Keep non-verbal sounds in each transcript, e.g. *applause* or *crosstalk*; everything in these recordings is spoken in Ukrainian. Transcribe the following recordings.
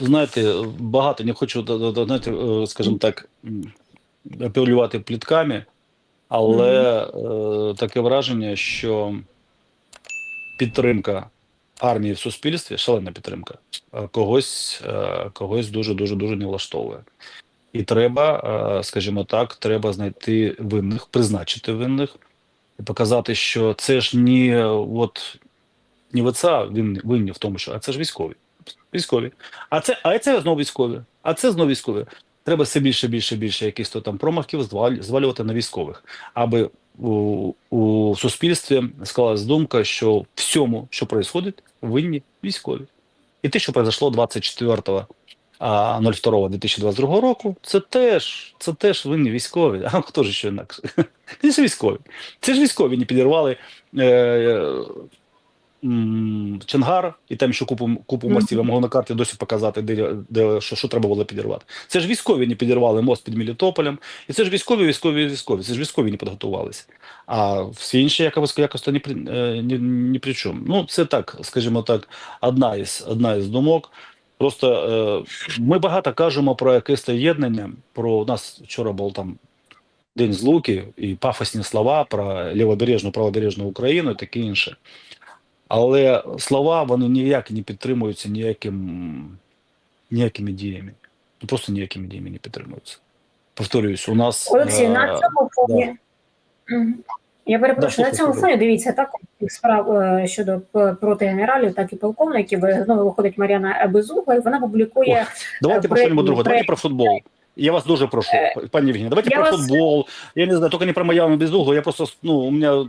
знаєте, багато не хочу знаєте, е, скажімо так, апелювати плітками, але е, таке враження, що підтримка армії в суспільстві, шалена підтримка, е, когось, е, когось дуже дуже дуже не влаштовує. І треба, скажімо так, треба знайти винних, призначити винних і показати, що це ж не от не ВЦА винні, винні в тому, що а це ж військові. Військові. А це, а це знову військові. А це знову військові. Треба все більше, більше, більше якихось то там промахів звалювати на військових, аби у, у суспільстві склалась думка, що всьому, що відбувається, винні військові. І те, що произошло 24 а, 02.2022 року, це теж, це теж винні військові. А хто ж ще інакше? *laughs* Це ж військові. Це ж військові не підірвали е, м, Чонгар, і там ще купу, купу мостів. Я можу на карті досі показати, де, де що, що треба було підірвати. Це ж військові не підірвали мост під Мелітополем. І це ж військові, військові, військові. Це ж військові не підготувалися. А всі інші якось, якось то ні, при, е, ні, ні при чому. Ну, це так, скажімо так, одна із, одна із думок. Просто е, ми багато кажемо про якесь єднання. Про у нас вчора був там День злуки і пафосні слова про лівобережну, правобережну Україну і таке інше. Але слова вони ніяк не підтримуються ніяким, ніякими діями. Ну, Просто ніякими діями не підтримуються. Повторююсь, у нас. Олексій, е, на цьому фоні. Мгм. Я перепрошую, Да, на цьому фоні дивіться тих справ е, щодо проти генералів, так і полковників. Е, Знову виходить Мар'яна Безугла, і вона публікує Давайте про другое. при- Давайте про футбол. Я вас дуже прошу, Е, пані Євгенія, давайте я про вас- футбол. Я не знаю, тільки не про Майами без угла. Я просто, ну, у мене,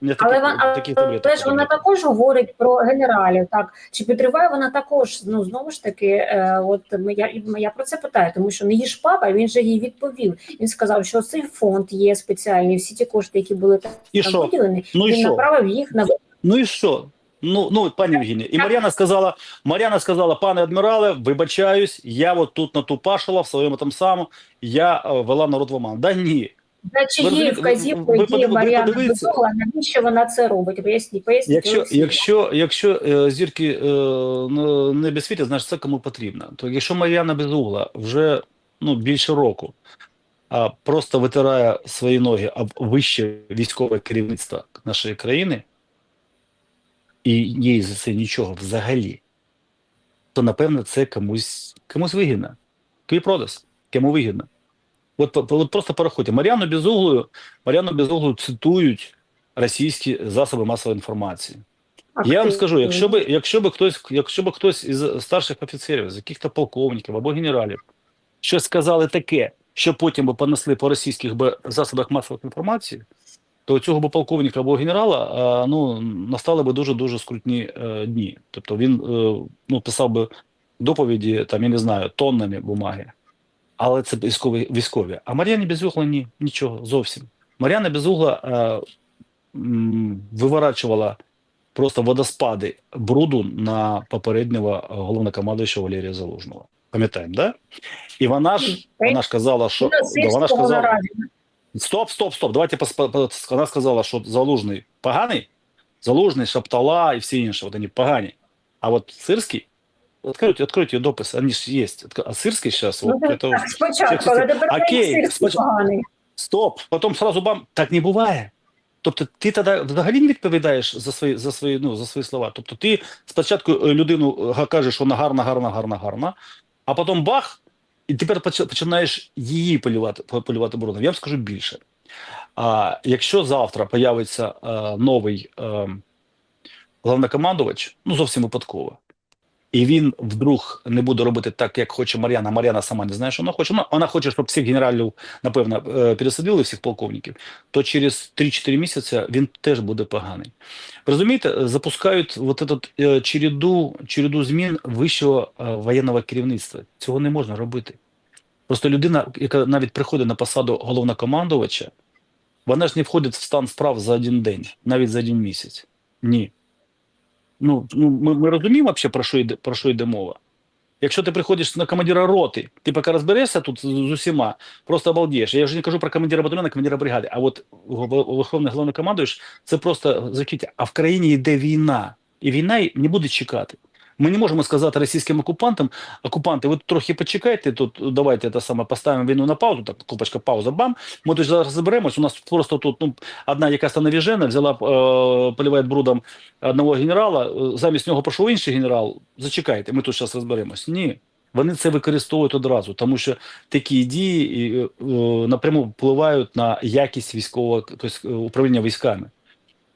мене такі, Але, вона, такі але таблетки. ж вона також говорить про генералів. Так чи підриває вона також? Ну знову ж таки, е, от ми- я, я про це питаю, тому що не їж папа, він же їй відповів. Він сказав, що цей фонд є спеціальний. Всі ті кошти, які були там І що? виділені, Ну і він що? направив їх на Ну і що? Ну, ну, пані Євгенія, і Мар'яна сказала, Мар'яна сказала, пане адмірале, вибачаюсь, я от тут натупашила в своєму там самому, я е, вела народ в оман. Да ні. За чиєю вказівкою ви є подив- ви Мар'яна. Безугла, навіщо вона це робить? Поясніть, поясніть. Якщо, якщо, якщо е, зірки е, ну, не безсвітять, значить це кому потрібно. То якщо Мар'яна Безугла вже ну, більше року а, просто витирає свої ноги об вище військове керівництво нашої країни, і їй за це нічого взагалі, то напевно це комусь, комусь вигідно. Київпродас, кому вигідно. От, от просто порахуйте. Мар'яну Безуглою, Мар'яну Безуглу цитують російські засоби масової інформації. Я вам скажу, якщо би, якщо би хтось, якщо би хтось із старших офіцерів, з яких-то полковників або генералів, щось сказали таке, що потім би понесли по російських би засобах масової інформації, то цього би полковника або генерала ну, настали би дуже дуже скрутні е, дні. Тобто він е, ну, писав би доповіді, там, я не знаю, тоннами бумаги. Але це військові військові. А Мар'яні Безугла ні, нічого зовсім. Мар'яна Безугла е, виворачувала просто водоспади бруду на попереднього головнокомандуючого Валерія Залужного. Пам'ятаємо, да? І вона ж вона ж казала, що да, вона ж казала. Стоп, стоп, стоп. Давайте вона сказала, що Залужний поганий, Залужний, Шаптала і всі інші, от вони погані. А от Сирський, откройте, откройте допис, вони ж є. А Сирський зараз, Ну, от, так, спочатку, але тепер Окей, okay, споч- поганий. Стоп, потім сразу бам. Так не буває. Тобто ти тоді взагалі не відповідаєш за свої, за свої, ну, за свої слова. Тобто ти спочатку е, людину е, кажеш, що вона гарна, гарна, гарна, гарна, а потім бах, і тепер починаєш її полювати, по- полювати брудом. Я вам скажу більше. А якщо завтра появиться е, новий е, головнокомандувач, ну зовсім випадково, і він вдруг не буде робити так, як хоче Мар'яна. Мар'яна сама не знає, що вона хоче. Вона, вона хоче, щоб всіх генералів, напевно, е, пересадили, всіх полковників, то через 3-4 місяці він теж буде поганий. Розумієте, запускають вот этот, е, череду, череду змін вищого е, воєнного керівництва. Цього не можна робити. Просто людина, яка навіть приходить на посаду головнокомандувача, вона ж не входить в стан справ за один день, навіть за один місяць. Ні. Ну, ну ми, ми розуміємо взагалі, про що йде, про що йде мова. Якщо ти приходиш на командира роти, ти поки розберешся тут з, усіма, просто обалдієш. Я вже не кажу про командира батальйона, командира бригади, а от верховний головнокомандуєш, це просто закриття. А в країні йде війна, і війна не буде чекати. Ми не можемо сказати російським окупантам, окупанти, ви трохи почекайте, тут давайте те саме поставимо війну на паузу, так купочка пауза, бам. Ми тут зараз розберемось. У нас просто тут ну, одна якась навіжена взяла, е, поливає брудом одного генерала, е, замість нього пройшов інший генерал. Зачекайте, ми тут зараз розберемось. Ні. Вони це використовують одразу, тому що такі дії е, напряму впливають на якість військового тобто, управління військами.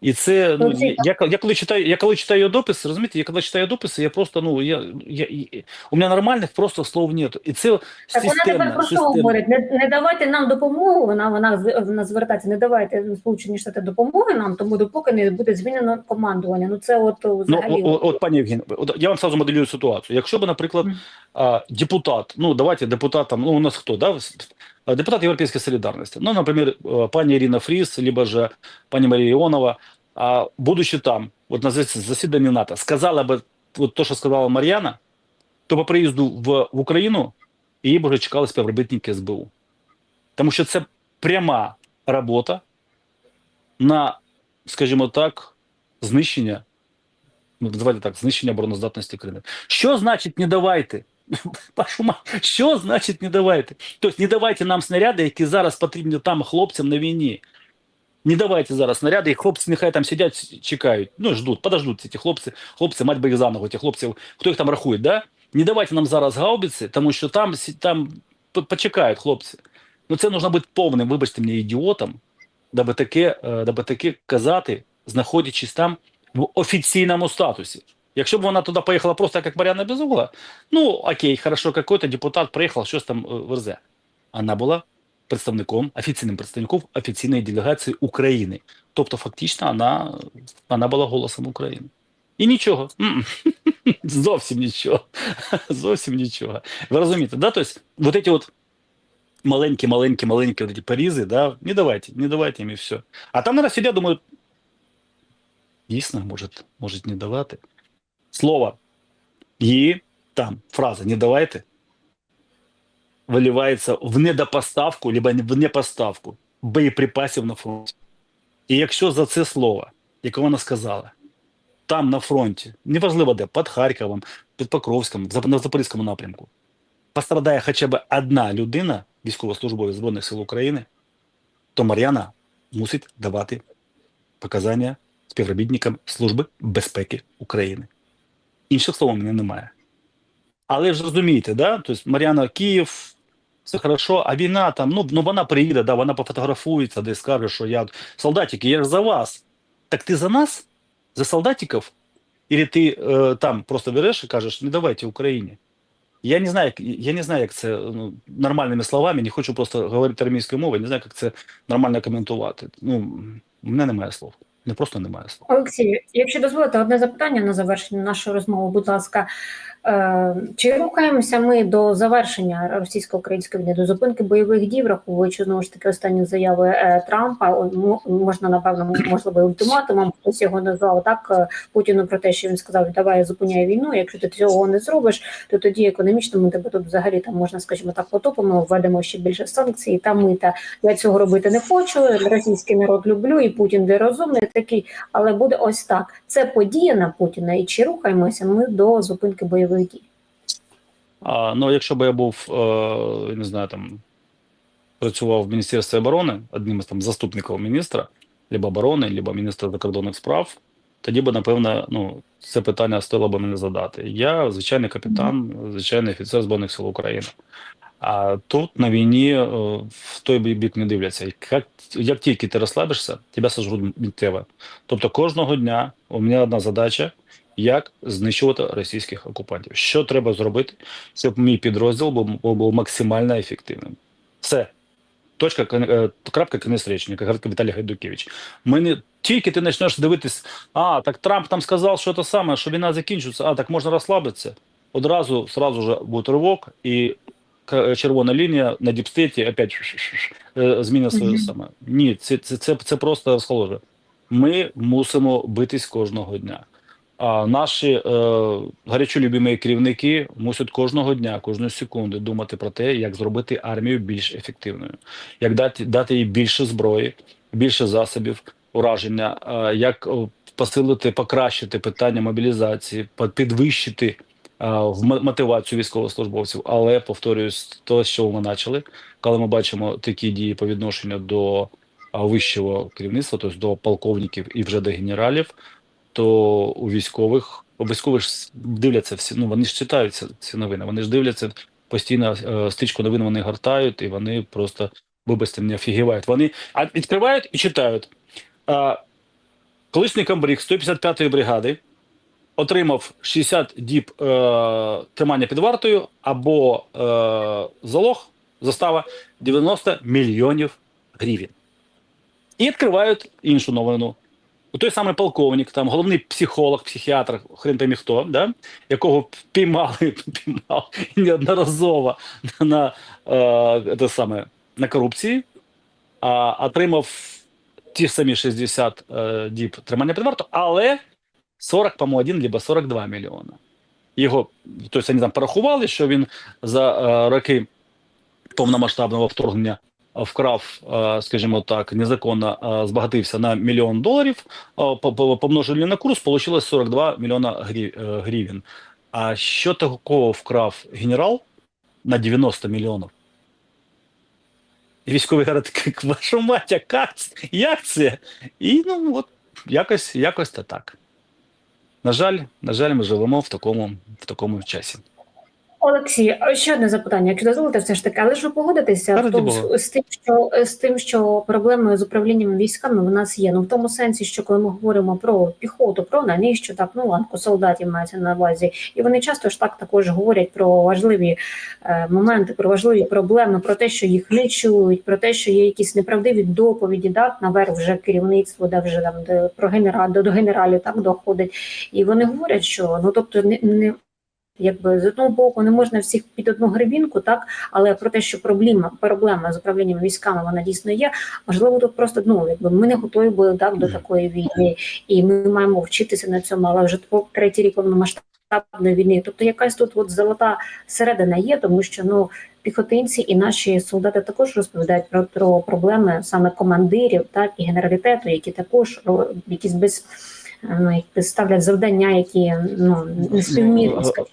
І це ну я, я коли читаю, я коли читаю дописи, розумієте, я коли читаю дописи, я просто ну я, я, я у мене нормальних просто слов нет. І це Так вона тепер про що говорить? Не, не давайте нам допомогу. Вона вона вона звертається. Не давайте Сполучені Штати допомоги нам, тому допоки не буде змінено командування. Ну це от Ну, взагалі. о- о- от, пані Євген, от я вам сразу моделюю ситуацію. Якщо б, наприклад, Мгм. а, депутат, ну давайте депутатам, ну у нас хто, да? А, Депутат Європейської солідарності. Ну, наприклад, е, пані Ірина Фріс, либо же пані Марія Іонова, а, будучи там, от на зас- засіданні НАТО, сказала би от то, що сказала Мар'яна, то по приїзду в, в Україну її б вже чекали співробітники СБУ. Тому що це пряма робота на, скажімо так, знищення ну, так, знищення обороноздатності країни. Що значить не давайте? *laughs* Вашу ма- що значить не давайте? Тобто не давайте нам снаряди, які зараз потрібні там хлопцям на війні. Не давайте зараз снаряди, і хлопці нехай там сидять, чекають. Ну, ждуть, подождуть ці хлопці, хлопці, мать би їх за ногу, ті хлопців, хто їх там рахує, да? Не давайте нам зараз гаубиці, тому що там, там почекають хлопці. Ну це нужно бути повним, вибачте мені, ідіотом, даби таке, е, даби таке казати, знаходячись там в офіційному статусі. Якщо б вона туди поїхала просто як Мар'яна Безугла, ну окей, хорошо, какой-то депутат приїхав, щось там е, верзе. Вона була представником, офіційним представником офіційної делегації України. Тобто, фактично, вона, вона була голосом України. І нічого. *laughs* М-м. Зовсім нічого. *laughs* Зовсім нічого. Ви розумієте, да? Тобто, вот эти вот маленькі, маленькі, маленькі вот эти порізы, да, не давайте, не давайте їм і все. А там, наверное, сидять, думають, дійсно, може, може не давати. Слово її там, фраза не давайте, виливається в недопоставку, либо в непоставку боєприпасів на фронті. І якщо за це слово, яке вона сказала, там на фронті, неважливо де, під Харковом, під Покровськом, на Запорізькому напрямку, пострадає хоча б одна людина, військовослужбовець Збройних сил України, то Мар'яна мусить давати показання співробітникам Служби безпеки України. Інших слов у мене немає. Але ж розумієте, да? тобто Мар'яна Київ, все хорошо, а війна там, ну, ну вона приїде, да, вона пофотографується, десь скаже, що я солдатики, я ж за вас. Так ти за нас? За солдатиків? Или ти е, там просто береш і кажеш, не давайте Україні. Я не знаю, я не знаю, як це ну, нормальними словами, не хочу просто говорити армійською мовою, не знаю, як це нормально коментувати. Ну, у мене немає слов. Не просто немає слова. Олексій, якщо дозволите, одне запитання на завершення нашої розмови, будь ласка. Е, Чи рухаємося ми до завершення російсько-української війни, до зупинки бойових дій, враховуючи знову ж таки останні заяви е, Трампа? Мо- Можна напевно, можливо, ультиматумом хтось його назвав так е, Путіну про те, що він сказав: Давай зупиняй війну. Якщо ти цього не зробиш, то тоді економічно ми тебе тут взагалі там можна, скажімо так, потопимо, введемо ще більше санкцій та мита. Я цього робити не хочу. Російський народ люблю, і Путін де розумний такий, але буде ось так. Це подія на Путіна, і чи рухаємося ми до зупинки бойових дій? А, ну, якщо б я був, е, не знаю, там працював в Міністерстві оборони, одним із там заступників міністра, либо оборони, либо міністра закордонних справ, тоді б, напевно, ну, це питання стоило б мені задати. Я звичайний капітан, звичайний офіцер Збройних сил України. А тут на війні е, в той бік не дивляться. Як, як тільки ти розслабишся, тебе сожруть миттєво. Тобто кожного дня у мене одна задача як знищувати російських окупантів. Що треба зробити, щоб мій підрозділ був, був, максимально ефективним? Все. Точка, е, крапка, кінець речення, як говорить Віталій Гайдукевич. Ми не тільки ти почнеш дивитись, а так Трамп там сказав, що це саме, що війна закінчиться, а так можна розслабитися. Одразу сразу же буде ривок, і червона лінія на діпстеті опять е, змінить своє саме. Ні, це, це, це, це просто розхоложе. Ми мусимо битись кожного дня. А наші е, гарячо любимі керівники мусять кожного дня, кожної секунди думати про те, як зробити армію більш ефективною, як дати, дати їй більше зброї, більше засобів ураження, е, як е, посилити, покращити питання мобілізації, підвищити мо- мотивацію військовослужбовців. Але повторююсь, то, що ми почали, коли ми бачимо такі дії по відношенню до вищого керівництва, тобто до полковників і вже до генералів, то у військових військових ж дивляться всі. Ну вони ж читають ці, новини. Вони ж дивляться постійно е, стичку новин. Вони гортають, і вони просто вибачте, не офігівають. Вони відкривають і читають. А, колишній комбриг 155-ї бригади отримав 60 діб е, тримання під вартою або е, залог, застава 90 мільйонів гривень. І відкривають іншу новину. Той самий полковник, там головний психолог, психіатр, хрен пойми хто, да? якого піймали, *laughs* піймав неодноразово на, е, те саме, на корупції, а отримав ті ж самі 60 е, діб тримання під вартою, але 40, по-моєму, 1, либо 42 мільйона. Його, тобто вони там порахували, що він за е, роки повномасштабного вторгнення вкрав, е, скажімо так, незаконно е, збагатився на мільйон доларів, е, по- по- помножили на курс, вийшло 42 мільйона гривень. А що такого вкрав генерал на 90 мільйонів? І військовий говорить, *laughs* вашу мать, як, як це? І ну от якось, якось то так. На жаль, на жаль, ми живемо в такому, в такому часі. Олексій, ще одне запитання, якщо дозволите, все ж таки, але ж ви погодитеся в тому, з тим, що з тим, що проблеми з управлінням військами в нас є. Ну в тому сенсі, що коли ми говоримо про піхоту, про навіщо так, ну ланку солдатів мається на увазі, і вони часто ж так також говорять про важливі е, моменти, про важливі проблеми, про те, що їх не чують, про те, що є якісь неправдиві доповіді, так наверх вже керівництво, де вже там де про генерал до, до генералів так доходить, і вони говорять, що ну тобто не, не Якби з одного боку не можна всіх під одну гребінку, так але про те, що проблема проблема з управлінням військами вона дійсно є. Можливо, тут просто ну якби ми не готові були так до такої війни, і ми маємо вчитися на цьому, але вже по третій рік повномасштабної війни. Тобто якась тут от золота середина є, тому що ну піхотинці і наші солдати також розповідають про, про проблеми саме командирів, так і генералітету, які також якісь без. Ну, ставлять завдання, які ну не співмірні, Ну.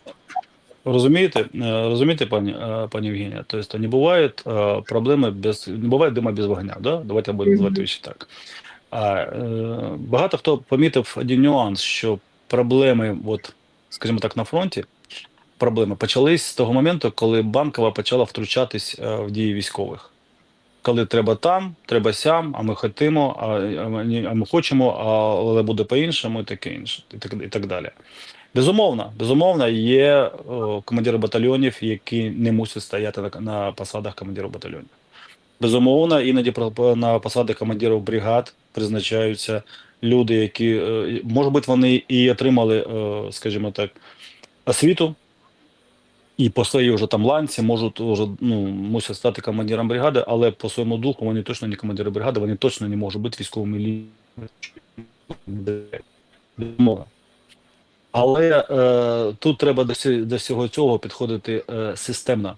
Розумієте, Е, розумієте, пані, е, пані Євгенія? Тобто не бувають е, проблеми без не буває дима без вогня. Да? Давайте будемо називати речі так. А, багато хто помітив один нюанс, що проблеми, от, скажімо так, на фронті, проблеми почались з того моменту, коли банкова почала втручатись в дії військових. Коли треба там, треба сям, а ми хотимо, а, а, ми, а ми хочемо, а, але буде по-іншому, і таке інше, і так, і так далі. Безумовно, безумовно, є о, командири батальйонів, які не мусять стояти на, на посадах командирів батальйонів. Безумовно, іноді на посади командирів бригад призначаються люди, які, е, може бути, вони і отримали, е, скажімо так, освіту, і по своїй вже там ланці можуть вже, ну, мусять стати командиром бригади, але по своєму духу вони точно не командири бригади, вони точно не можуть бути військовими лідерами. Але е, тут треба до, до всього цього підходити е, системно.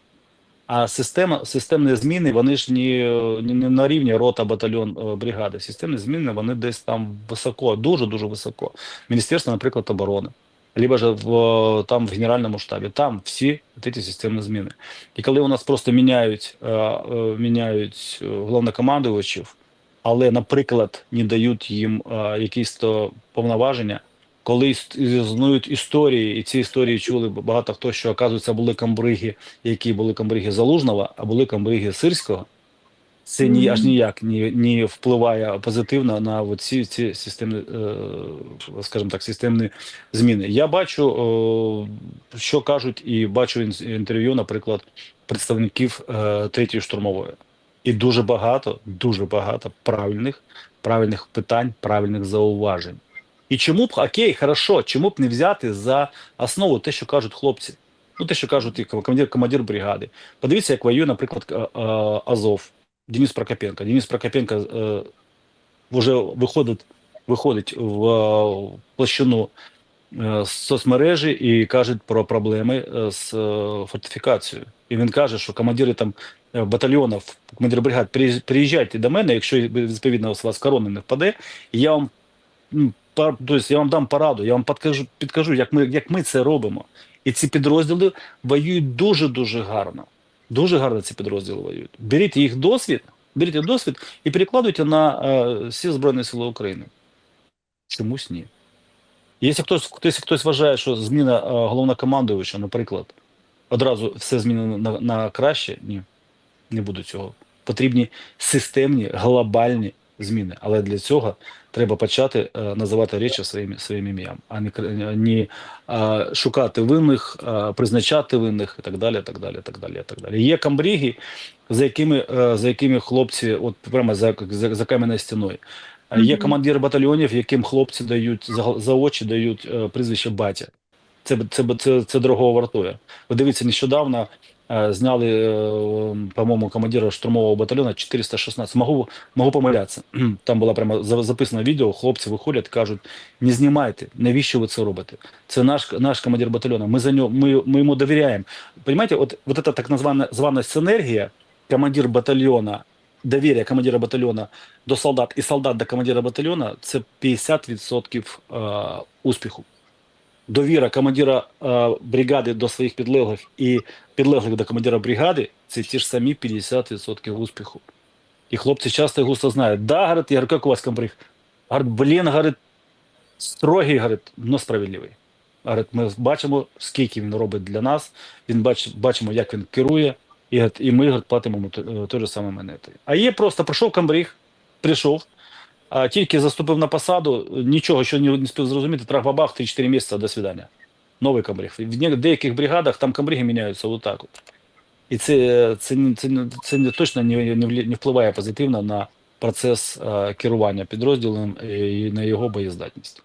А система, системні зміни, вони ж не, не, на рівні рота, батальйон, е, бригади. Системні зміни, вони десь там високо, дуже-дуже високо. Міністерство, наприклад, оборони. Либо ж в, там в Генеральному штабі. Там всі ці системні зміни. І коли у нас просто міняють, е, е, міняють головнокомандувачів, але, наприклад, не дають їм якісь то повноваження, коли іс- існують історії, і ці історії *laughs* чули багато хто, що оказується були камбриги, які були камбриги Залужного, а були камбриги Сирського. Це ні аж ніяк не, не впливає позитивно на ці, ці системні, е, скажімо так, системні зміни. Я бачу, що кажуть, і бачу ін- інтерв'ю, наприклад, представників е, третьої штурмової. І дуже багато, дуже багато правильних, правильних питань, правильних зауважень. І чому б окей, хорошо, чому б не взяти за основу те, що кажуть хлопці? Ну, те, що кажуть і командир, командир бригади. Подивіться, як воює, наприклад, е, е, Азов, Денис Прокопенко. Денис Прокопенко е, вже виходить, виходить в площину соцмережі і каже про проблеми з фортифікацією. І він каже, що командири там батальйонів, командири бригад, приїжджайте до мене, якщо відповідно у вас корона не впаде, і я вам пар- тобто я вам дам пораду, я вам підкажу, підкажу як, ми, як ми це робимо. І ці підрозділи воюють дуже-дуже гарно. Дуже гарно ці підрозділи воюють. Беріть їх досвід, беріть досвід і перекладуйте на е, всі Збройні Сили України. Чомусь ні. Якщо хтось, якщо хтось вважає, що зміна е, головнокомандуюча, наприклад, одразу все змінено на, на краще, ні, не буде цього. Потрібні системні, глобальні зміни. Але для цього треба почати е, називати речі своїм, своїм ім'ям, а не, не е, шукати винних, е, призначати винних і так далі. так далі, так далі, так далі. Є камбріги, за якими, е, за якими хлопці, от прямо за, за, за кам'яною стіною. Е, Є Мгм. командири батальйонів, яким хлопці дають за, за очі дають е, прізвище батя. Це, це, це, це дорого вартує. Ви дивіться, нещодавно зняли, е, по-моєму, командира штурмового батальйону 416. Могу, могу помилятися. *clears throat* Там було прямо за- записано відео, хлопці виходять, кажуть, не знімайте, навіщо ви це робите? Це наш, наш командир батальйону, ми, за нього, ми, ми йому довіряємо. Понимаете, от, вот эта так звана синергія, командир батальйона, довір'я командира батальйона до солдат і солдат до командира батальйона – це 50% е, успіху. Довіра командира е, бригади до своїх підлеглих і підлеглих до командира бригади це ті ж самі 50% успіху. І хлопці часто густо знають, да, говорить, я говорю, як у вас комбриг? Говорить, блін, говорить, строгий, говорить, но справедливий. Говорить, ми бачимо, скільки він робить для нас, він бач, бачимо, як він керує, і, і ми говорить, платимо е, той же самий монети. А є просто прийшов комбриг, прийшов, а тільки заступив на посаду, нічого, що не, спів зрозуміти, трах-бабах, 3-4 місяці, до свидання. Новий комбриг. В деяких бригадах там комбриги міняються отак от. І це, це, не- це, це точно не, не, впливає позитивно на процес е, керування підрозділом і на його боєздатність.